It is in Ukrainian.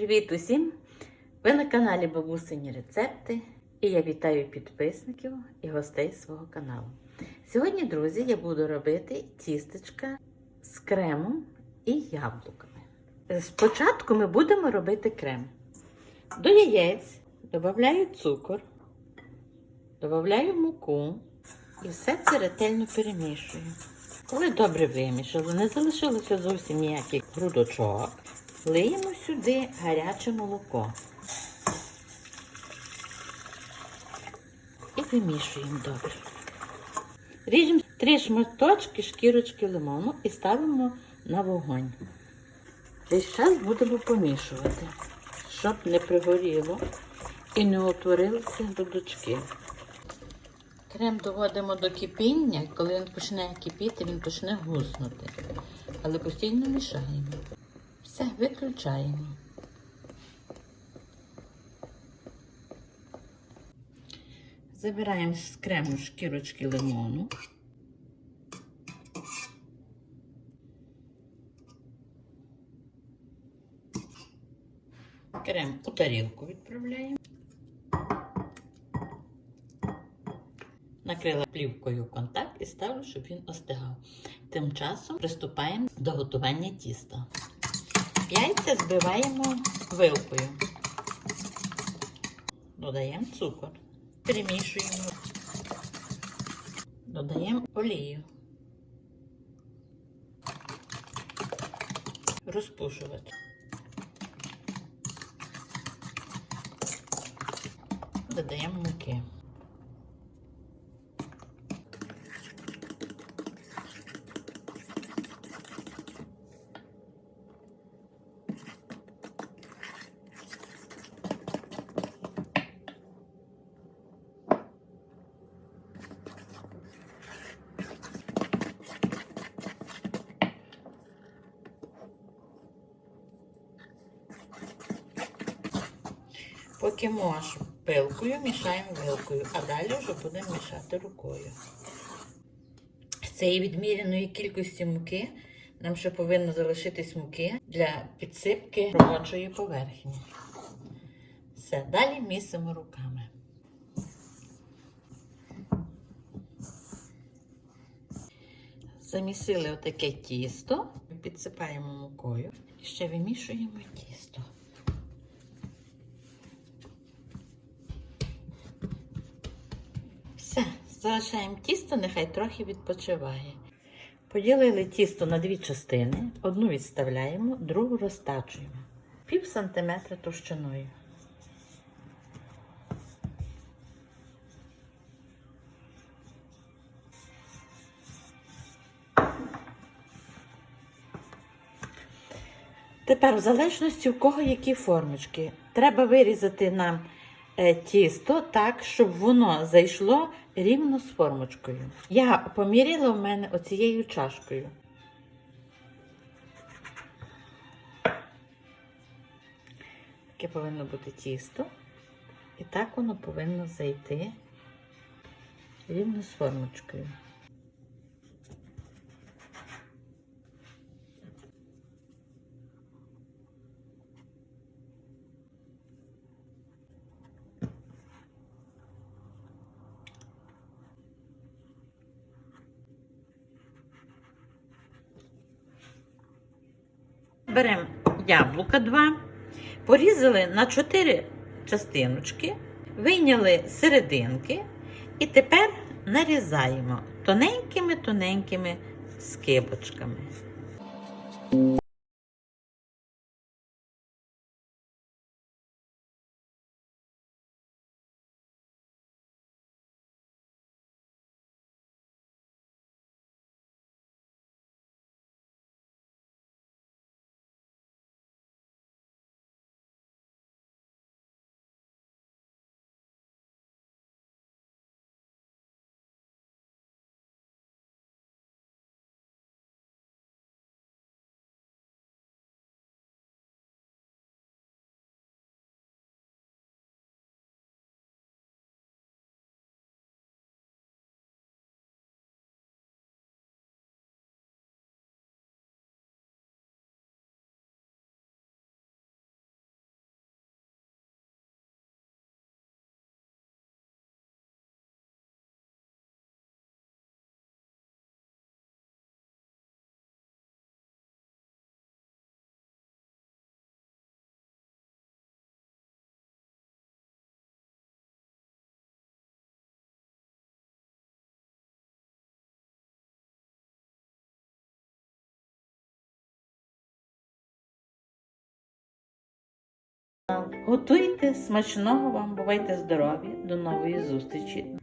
Привіт усім! Ви на каналі Бабусині Рецепти і я вітаю підписників і гостей свого каналу. Сьогодні, друзі, я буду робити тістечка з кремом і яблуками. Спочатку ми будемо робити крем. До яєць додаю цукор, додаю муку і все це ретельно перемішую. Коли добре вимішали, не залишилося зовсім ніяких грудочок, лиємо сюди гаряче молоко. І вимішуємо добре. Ріжемо три шматочки шкірочки лимону і ставимо на вогонь. Весь час будемо помішувати, щоб не пригоріло і не утворилися грудочки. Крем доводимо до кипіння, коли він почне кипіти, він почне гуснути. Але постійно мішаємо. Все, виключаємо. Забираємо з крему шкірочки лимону. Крем у тарілку відправляємо. Накрила плівкою контакт і ставлю, щоб він остигав. Тим часом приступаємо до готування тіста. Яйця збиваємо вилкою. Додаємо цукор, перемішуємо, додаємо олію, розпушувати. Додаємо муки. Поки можеш пилкою, мішаємо вилкою, а далі вже будемо мішати рукою. З цієї відміреної кількості муки нам ще повинно залишитись муки для підсипки робочої поверхні. Все, далі місимо руками. Замісили отаке тісто, підсипаємо мукою і ще вимішуємо тісто. Все, залишаємо тісто, нехай трохи відпочиває. Поділили тісто на дві частини. Одну відставляємо, другу розтачуємо. Пів сантиметра товщиною. Тепер, в залежності у кого які формочки, треба вирізати нам тісто так, щоб воно зайшло рівно з формочкою. Я поміряла в мене оцією чашкою. Таке повинно бути тісто. І так воно повинно зайти рівно з формочкою. Беремо яблука два, порізали на 4 частиночки, вийняли серединки і тепер нарізаємо тоненькими-тоненькими скибочками. Канал. Готуйте смачного вам, бувайте здорові! До нової зустрічі!